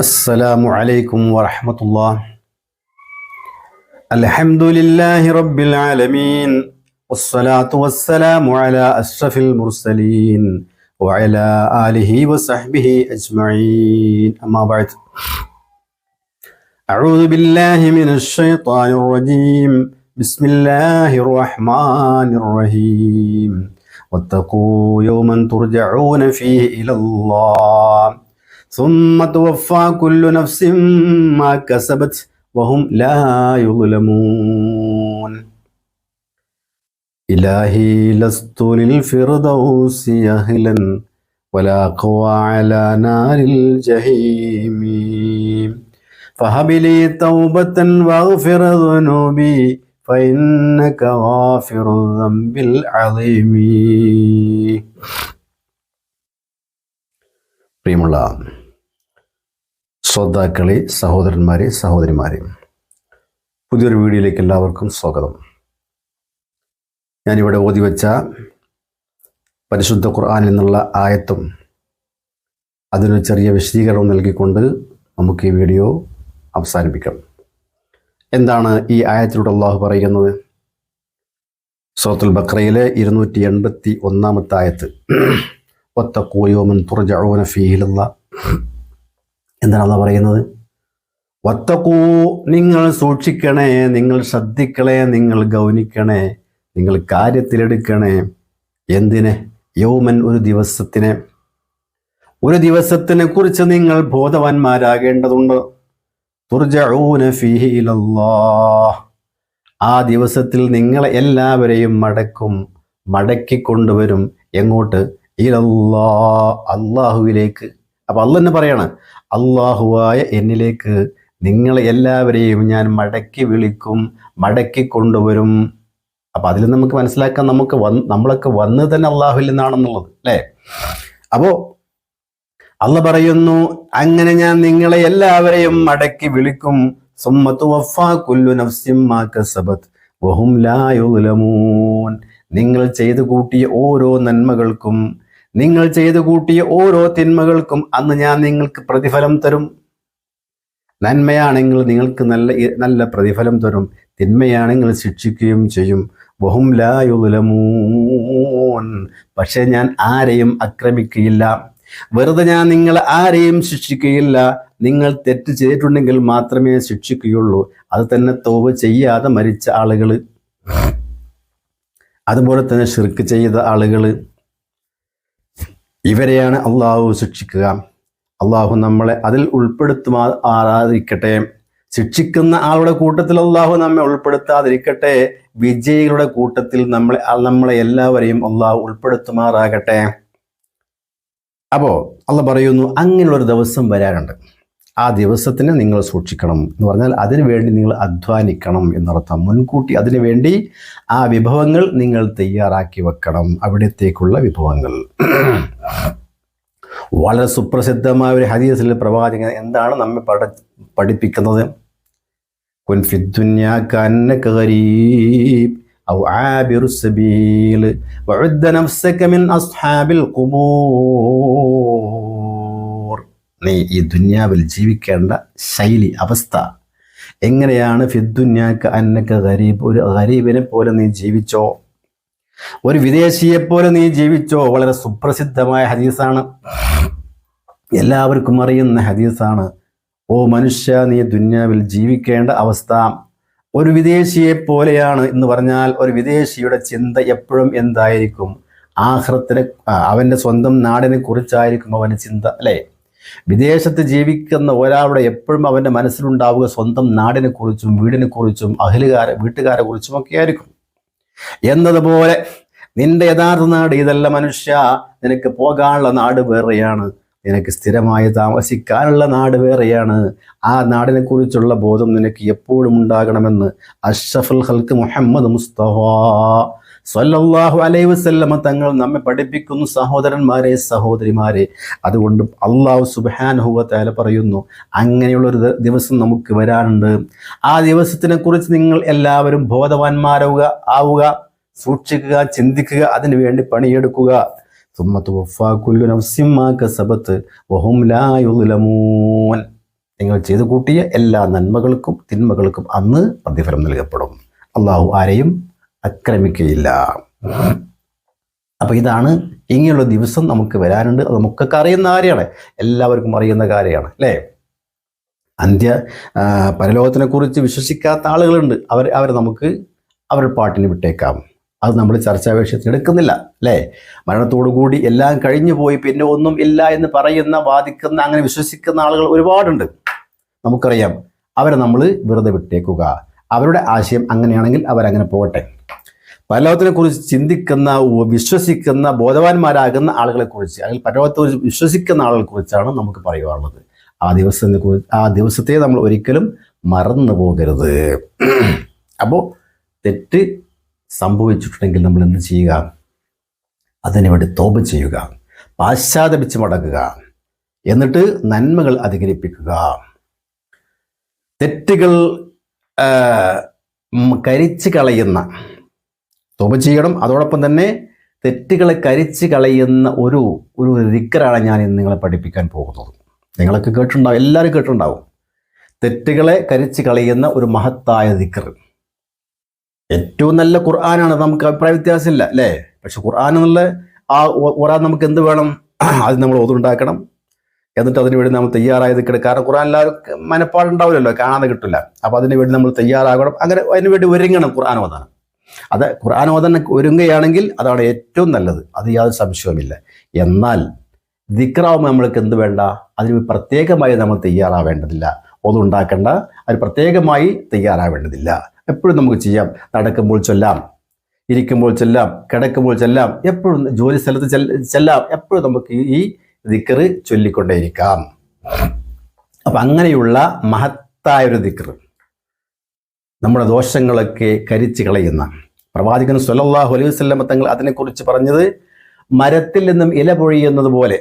السلام عليكم ورحمة الله. الحمد لله رب العالمين والصلاة والسلام على أشرف المرسلين وعلى آله وصحبه أجمعين. أما بعد أعوذ بالله من الشيطان الرجيم. بسم الله الرحمن الرحيم. واتقوا يوما ترجعون فيه إلى الله. ثم توفى كل نفس ما كسبت وهم لا يظلمون إلهي لست للفردوس أهلا ولا قوى على نار الجحيم فهب لي توبة واغفر ذنوبي فإنك غافر الذنب العظيم പ്രിയമുള്ള ശ്രോതാക്കളെ സഹോദരന്മാരെ സഹോദരിമാരെ പുതിയൊരു വീഡിയോയിലേക്ക് എല്ലാവർക്കും സ്വാഗതം. ഞാനിവിടെ ഓതി വെച്ച പരിശുദ്ധ ഖുർആാനിൽ നിന്നുള്ള ആയത്തും അതിനൊരു ചെറിയ വിശദീകരണം നൽകിക്കൊണ്ട് നമുക്ക് ഈ വീഡിയോ അവസാനിപ്പിക്കാം. എന്താണ് ഈ ആയത്തിലൂടെ അള്ളാഹു പറയുന്നത്? സോത്തുൽ ബക്രയിലെ ഇരുന്നൂറ്റി എൺപത്തി ഒന്നാമത്തെ ആയത്ത് ഒത്തക്കോയോമൻ തുറജോന ഫീലുള്ള എന്താണ് അള്ളാഹ് പറയുന്നത്? വത്തക്കൂ നിങ്ങൾ സൂക്ഷിക്കണേ നിങ്ങൾ ശ്രദ്ധിക്കണേ നിങ്ങൾ ഗൗനിക്കണേ നിങ്ങൾ കാര്യത്തിലെടുക്കണേ. എന്തിനെ? യൗമൻ ഒരു ദിവസത്തിനെ. ഒരു ദിവസത്തിനെ കുറിച്ച് നിങ്ങൾ ബോധവാന്മാരാകേണ്ടതുണ്ട്. തുർജഊന ആ ദിവസത്തിൽ നിങ്ങളെ എല്ലാവരെയും മടക്കും മടക്കി കൊണ്ടുവരും. എങ്ങോട്ട്? ഇലല്ലാ അള്ളാഹുവിലേക്ക് അപ്പൊ അല്ല തന്നെ പറയാണ് അള്ളാഹുവായ എന്നിലേക്ക് നിങ്ങളെ എല്ലാവരെയും ഞാൻ മടക്കി വിളിക്കും മടക്കി കൊണ്ടുവരും. അപ്പൊ അതിൽ നമുക്ക് മനസ്സിലാക്കാൻ നമുക്ക് വന്ന് നമ്മളൊക്കെ വന്ന് തന്നെ അള്ളാഹുവിൽ നിന്നാണെന്നുള്ളത് അല്ലേ? അപ്പോ അല്ല പറയുന്നു അങ്ങനെ ഞാൻ നിങ്ങളെ എല്ലാവരെയും മടക്കി വിളിക്കും. നിങ്ങൾ ചെയ്തു കൂട്ടിയ ഓരോ നന്മകൾക്കും നിങ്ങൾ ചെയ്തു കൂട്ടിയ ഓരോ തിന്മകൾക്കും അന്ന് ഞാൻ നിങ്ങൾക്ക് പ്രതിഫലം തരും. നന്മയാണെങ്കിൽ നിങ്ങൾക്ക് നല്ല നല്ല പ്രതിഫലം തരും. തിന്മയാണെങ്കിൽ ശിക്ഷിക്കുകയും ചെയ്യും. ബഹും ലാ യുദ്ലമൂൻ പക്ഷെ ഞാൻ ആരെയും ആക്രമിക്കുകയില്ല വെറുതെ ഞാൻ നിങ്ങൾ ആരെയും ശിക്ഷിക്കുകയില്ല നിങ്ങൾ തെറ്റ് ചെയ്തിട്ടുണ്ടെങ്കിൽ മാത്രമേ ശിക്ഷിക്കുകയുള്ളൂ. അത് തന്നെ തോവ് ചെയ്യാതെ മരിച്ച ആളുകൾ അതുപോലെ തന്നെ ഷിർക്ക് ചെയ്ത ആളുകൾ ഇവരെയാണ് അള്ളാഹു ശിക്ഷിക്കുക. അള്ളാഹു നമ്മളെ അതിൽ ഉൾപ്പെടുത്തുമാറാതിരിക്കട്ടെ ശിക്ഷിക്കുന്ന ആളുടെ കൂട്ടത്തിൽ അള്ളാഹു നമ്മെ ഉൾപ്പെടുത്താതിരിക്കട്ടെ. വിജയികളുടെ കൂട്ടത്തിൽ നമ്മളെ നമ്മളെ എല്ലാവരെയും അള്ളാഹു ഉൾപ്പെടുത്തുമാറാകട്ടെ. അപ്പോൾ അള്ള പറയുന്നു അങ്ങനെയുള്ളൊരു ദിവസം വരാനുണ്ട്. ആ ദിവസത്തിന് നിങ്ങൾ സൂക്ഷിക്കണം എന്ന് പറഞ്ഞാൽ അതിനു വേണ്ടി നിങ്ങൾ അധ്വാനിക്കണം എന്നർത്ഥം. മുൻകൂട്ടി അതിനു വേണ്ടി ആ വിഭവങ്ങൾ നിങ്ങൾ തയ്യാറാക്കി വെക്കണം. അവിടത്തേക്കുള്ള വിഭവങ്ങൾ. വളരെ സുപ്രസിദ്ധമായ ഒരു ഹദീസിലെ പ്രവാചകൻ എന്താണ് നമ്മെ പഠ പഠിപ്പിക്കുന്നത് കുൻ ഫിദ്ദുന്യാ കന്നക ഗരീബ് أو عابر السبيل وعد نفسك من أصحاب القبور നീ ഈ ദുന്യാവിൽ ജീവിക്കേണ്ട ശൈലി അവസ്ഥ എങ്ങനെയാണ് ഫിദ്ദുന്യാക്ക് അന്നക്ക് ഗരീബ് ഒരു ഗരീബിനെ പോലെ നീ ജീവിച്ചോ ഒരു വിദേശിയെ പോലെ നീ ജീവിച്ചോ? വളരെ സുപ്രസിദ്ധമായ ഹദീസാണ്. എല്ലാവർക്കും അറിയുന്ന ഹദീസാണ്. ഓ മനുഷ്യ നീ ദുന്യാവിൽ ജീവിക്കേണ്ട അവസ്ഥ. ഒരു വിദേശിയെ പോലെയാണ് എന്ന് പറഞ്ഞാൽ ഒരു വിദേശിയുടെ ചിന്ത എപ്പോഴും എന്തായിരിക്കും? ആഹ്രത്തിനെ അവന്റെ സ്വന്തം നാടിനെ കുറിച്ചായിരിക്കും അവന്റെ ചിന്ത അല്ലേ? വിദേശത്ത് ജീവിക്കുന്ന ഒരാളുടെ എപ്പോഴും അവന്റെ മനസ്സിലുണ്ടാവുക സ്വന്തം നാടിനെ കുറിച്ചും വീടിനെ കുറിച്ചും അഹലുകാരെ വീട്ടുകാരെ കുറിച്ചും ഒക്കെ ആയിരിക്കും എന്നതുപോലെ നിന്റെ യഥാർത്ഥ നാട് ഇതല്ല മനുഷ്യ. നിനക്ക് പോകാനുള്ള നാട് വേറെയാണ്. നിനക്ക് സ്ഥിരമായി താമസിക്കാനുള്ള നാട് വേറെയാണ്. ആ നാടിനെ കുറിച്ചുള്ള ബോധം നിനക്ക് എപ്പോഴും ഉണ്ടാകണമെന്ന് അഷ്റഫുൽ ഹൽക്ക് മുഹമ്മദ് മുസ്തഫ സല്ലല്ലാഹു അലൈഹി വസല്ലമ തങ്ങൾ നമ്മെ പഠിപ്പിക്കുന്നു സഹോദരന്മാരെ സഹോദരിമാരെ. അതുകൊണ്ട് അള്ളാഹു സുബാനുഹുവത്തായ പറയുന്നു അങ്ങനെയുള്ളൊരു ദിവസം നമുക്ക് വരാനുണ്ട്. ആ ദിവസത്തിനെ കുറിച്ച് നിങ്ങൾ എല്ലാവരും ബോധവാന്മാരാവുക ആവുക സൂക്ഷിക്കുക ചിന്തിക്കുക അതിനു വേണ്ടി പണിയെടുക്കുക. നിങ്ങൾ ചെയ്തു കൂട്ടിയ എല്ലാ നന്മകൾക്കും തിന്മകൾക്കും അന്ന് പ്രതിഫലം നൽകപ്പെടും. അള്ളാഹു ആരെയും ആക്രമിക്കുകയില്ല അപ്പോൾ ഇതാണ് ഇങ്ങനെയുള്ള ദിവസം നമുക്ക് വരാനുണ്ട്. അത് നമുക്കൊക്കെ അറിയുന്ന കാര്യമാണ്. എല്ലാവർക്കും അറിയുന്ന കാര്യമാണ് അല്ലേ? അന്ത്യ പരലോകത്തിനെക്കുറിച്ച് പരലോകത്തിനെ കുറിച്ച് വിശ്വസിക്കാത്ത ആളുകളുണ്ട്. അവർ അവരെ നമുക്ക് അവരുടെ പാട്ടിന് വിട്ടേക്കാം. അത് നമ്മൾ ചർച്ചാ വിഷയത്തിന് എടുക്കുന്നില്ല അല്ലേ? മരണത്തോടു കൂടി എല്ലാം കഴിഞ്ഞു പോയി പിന്നെ ഒന്നും ഇല്ല എന്ന് പറയുന്ന വാദിക്കുന്ന അങ്ങനെ വിശ്വസിക്കുന്ന ആളുകൾ ഒരുപാടുണ്ട്. നമുക്കറിയാം. അവരെ നമ്മൾ വെറുതെ വിട്ടേക്കുക. അവരുടെ ആശയം അങ്ങനെയാണെങ്കിൽ അവരങ്ങനെ പോകട്ടെ. പരലോകത്തിനെ കുറിച്ച് ചിന്തിക്കുന്ന വിശ്വസിക്കുന്ന ബോധവാന്മാരാകുന്ന ആളുകളെ കുറിച്ച് അല്ലെങ്കിൽ പരലോകത്തെ കുറിച്ച് വിശ്വസിക്കുന്ന ആളുകളെക്കുറിച്ചാണ് നമുക്ക് പറയുവാനുള്ളത്. ആ ദിവസത്തിനെ കുറിച്ച് ആ ദിവസത്തെ നമ്മൾ ഒരിക്കലും മറന്നു പോകരുത്. അപ്പോൾ തെറ്റ് സംഭവിച്ചിട്ടുണ്ടെങ്കിൽ നമ്മൾ എന്ത് ചെയ്യുക? അതിനുവേണ്ടി തോപ ചെയ്യുക പാശ്ചാത്തപിച്ച് മടങ്ങുക എന്നിട്ട് നന്മകൾ അധികരിപ്പിക്കുക. തെറ്റുകൾ കരിച്ച് കളയുന്ന തോപ ചെയ്യണം. അതോടൊപ്പം തന്നെ തെറ്റുകളെ കരിച്ച് കളയുന്ന ഒരു ഒരു ദിക്കറാണ് ഞാൻ ഇന്ന് നിങ്ങളെ പഠിപ്പിക്കാൻ പോകുന്നത്. നിങ്ങളൊക്കെ കേട്ടിട്ടുണ്ടാവും എല്ലാവരും കേട്ടിട്ടുണ്ടാവും. തെറ്റുകളെ കരിച്ച് കളയുന്ന ഒരു മഹത്തായ ദിക്കർ. ഏറ്റവും നല്ല ഖുർആനാണ് നമുക്ക് അഭിപ്രായ വ്യത്യാസമില്ല അല്ലേ? പക്ഷെ ഖുർആൻ എന്നുള്ള ആ ഒരാൾ നമുക്ക് എന്ത് വേണം? അത് നമ്മൾ ഓതുണ്ടാക്കണം. എന്നിട്ട് അതിന് വേണ്ടി നമ്മൾ തയ്യാറായി നിൽക്കണം. കാരണം ഖുർആൻ എല്ലാവരും മനപ്പാടുണ്ടാവില്ലല്ലോ കാണാതെ കിട്ടില്ല. അപ്പോൾ അതിന് വേണ്ടി നമ്മൾ തയ്യാറാകണം. അങ്ങനെ അതിന് വേണ്ടി ഒരുങ്ങണം ഖുർആൻ ഓതാൻ. അത് ഖുർആാനോദന ഒരുങ്ങുകയാണെങ്കിൽ അതാണ് ഏറ്റവും നല്ലത്. അത് യാതൊരു സംശയവുമില്ല. എന്നാൽ ദിക്റാവുമ്പോൾ നമ്മൾക്ക് എന്ത് വേണ്ട? അതിന് പ്രത്യേകമായി നമ്മൾ തയ്യാറാവേണ്ടതില്ല. ഒന്നുണ്ടാക്കേണ്ട അത് പ്രത്യേകമായി തയ്യാറാവേണ്ടതില്ല. എപ്പോഴും നമുക്ക് ചെയ്യാം. നടക്കുമ്പോൾ ചൊല്ലാം. ഇരിക്കുമ്പോൾ ചെല്ലാം. കിടക്കുമ്പോൾ ചെല്ലാം. എപ്പോഴും ജോലി സ്ഥലത്ത് ചെല്ല- എപ്പോഴും നമുക്ക് ഈ- ദിക്കറ് ചൊല്ലിക്കൊണ്ടേയിരിക്കാം. അപ്പം അങ്ങനെയുള്ള മഹത്തായ ഒരു നമ്മുടെ ദോഷങ്ങളൊക്കെ കരിച്ചു കളയുന്ന. പ്രവാചകൻ സുലല്ലാഹു അലൈഹി വസല്ലം തങ്ങൾ അതിനെക്കുറിച്ച് പറഞ്ഞത് മരത്തിൽ നിന്നും ഇല പൊഴിയുന്നത് പോലെ.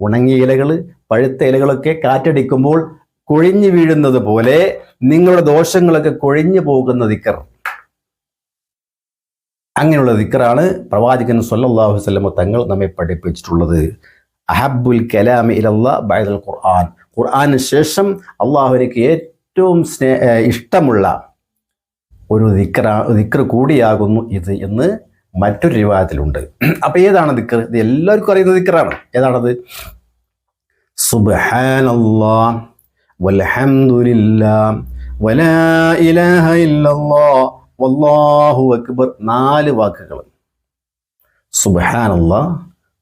ഉണങ്ങിയ ഇലകൾ പഴുത്ത ഇലകളൊക്കെ കാറ്റടിക്കുമ്പോൾ കൊഴിഞ്ഞു വീഴുന്നത് പോലെ നിങ്ങളുടെ ദോഷങ്ങളൊക്കെ കൊഴിഞ്ഞു പോകുന്ന ദിക്കർ. അങ്ങനെയുള്ള ദിക്കറാണ് പ്രവാചകൻ അലൈഹി വസല്ലം തങ്ങൾ നമ്മെ പഠിപ്പിച്ചിട്ടുള്ളത്. അഹബുൽ കലാമി ഇലല്ലാ ബൈദൽ ഖുർആൻ. ഖുർആന് ശേഷം അള്ളാഹുവിനേക്ക് ഏറ്റവും സ്നേ ഇഷ്ടമുള്ള ഒരു ദിക്കറാ ദിക്ർ കൂടിയാകുന്നു ഇത് എന്ന് മറ്റൊരു രൂപത്തിലുണ്ട് അപ്പോൾ ഏതാണ് ദിക്ർ? ഇത് എല്ലാവർക്കും അറിയുന്ന ദിക്റാണ്. ഏതാണത്? സുബ്ഹാനല്ലാ വൽഹംദുലില്ലാ വലാ ഇലാഹ ഇല്ലല്ലാ വല്ലാഹു അക്ബർ. നാല് വാക്കുകൾ. സുബ്ഹാനല്ലാ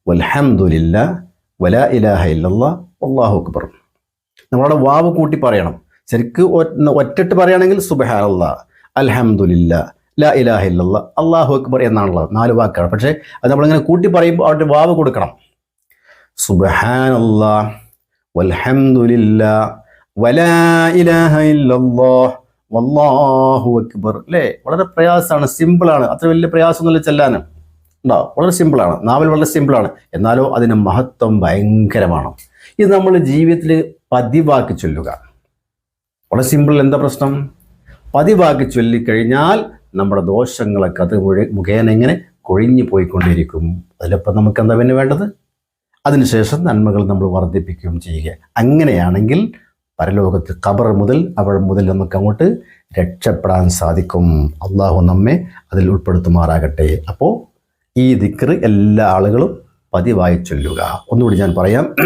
വൽഹംദുലില്ലാ വലാ ഇലാഹ ഇല്ലല്ല വല്ലാഹു അക്ബർ. നമ്മളവിടെ വാവ് കൂട്ടി പറയണം. ശരിക്ക് ഒറ്റ ഒറ്റട്ട് പറയുകയാണെങ്കിൽ സുബ്ഹാനല്ലാ. അൽഹംദുലില്ല ലാ ഇലാഹ ഇല്ലല്ല അള്ളാഹു അക്ബർ എന്നാണുള്ളത്. നാല് വാക്കാണ്. പക്ഷേ അത് നമ്മളിങ്ങനെ കൂട്ടി പറയുമ്പോൾ അവിടെ വാവ് കൊടുക്കണം. സുബ്ഹാനല്ലാ വൽഹംദുലില്ല വലാ ഇലാഹ വല്ലാഹു അക്ബർ. അല്ലേ? വളരെ പ്രയാസമാണ് സിമ്പിളാണ്. അത്ര വലിയ പ്രയാസമൊന്നുമില്ല ചെല്ലാൻ ഉണ്ടോ? വളരെ സിമ്പിളാണ്. നാവൽ വളരെ സിമ്പിളാണ്. എന്നാലോ അതിന് മഹത്വം ഭയങ്കരമാണ്. ഇത് നമ്മൾ ജീവിതത്തിൽ പതിവാക്കി ചൊല്ലുക. വളരെ സിമ്പിൾ എന്താ പ്രശ്നം? പതിവാക്കി ചൊല്ലിക്കഴിഞ്ഞാൽ നമ്മുടെ ദോഷങ്ങളൊക്കെ അത് മുഖേന ഇങ്ങനെ കൊഴിഞ്ഞു പോയിക്കൊണ്ടിരിക്കും. അതിലിപ്പോൾ നമുക്ക് എന്താ പിന്നെ വേണ്ടത്? അതിനുശേഷം നന്മകൾ നമ്മൾ വർദ്ധിപ്പിക്കുകയും ചെയ്യുക. അങ്ങനെയാണെങ്കിൽ പരലോകത്ത് കബർ മുതൽ അവൾ മുതൽ നമുക്ക് അങ്ങോട്ട് രക്ഷപ്പെടാൻ സാധിക്കും. അള്ളാഹു നമ്മെ അതിൽ ഉൾപ്പെടുത്തുമാറാകട്ടെ. അപ്പോൾ ഈ ദിക്ർ എല്ലാ ആളുകളും പതിവായി ചൊല്ലുക. ഒന്നുകൂടി ഞാൻ പറയാം.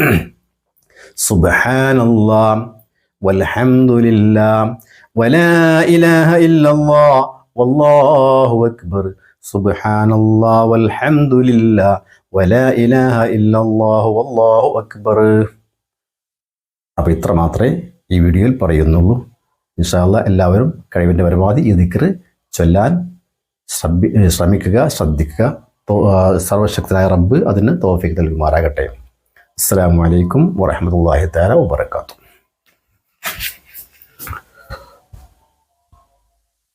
സുബ്ഹാനല്ലാ വൽഹംദുലില്ലാ വലാ ഇലാഹ ഇല്ലല്ലാ വല്ലാഹു അക്ബർ. സുബ്ഹാനല്ലാ വൽഹംദുലില്ലാ വലാ ഇലാഹ ഇല്ലല്ലാഹു വല്ലാഹു അക്ബർ. അപ്പോൾ ഇത്ര മാത്രമേ ഈ വീഡിയോയിൽ പറയുന്നുള്ളൂ. ഇൻഷാല്ല എല്ലാവരും കഴിവിന്റെ പരമാവധി ഈ ദിക്ർ ചൊല്ലാൻ ശ്രമിക്കുക ശ്രദ്ധിക്കുക. സർവശക്തനായ റബ്ബ് അതിന് തോഫിക്ക് നൽകുമാറാകട്ടെ. അസ്സാം വലൈക്കും വറഹമത്തല്ലാഹി താല വാബർക്കാത്തു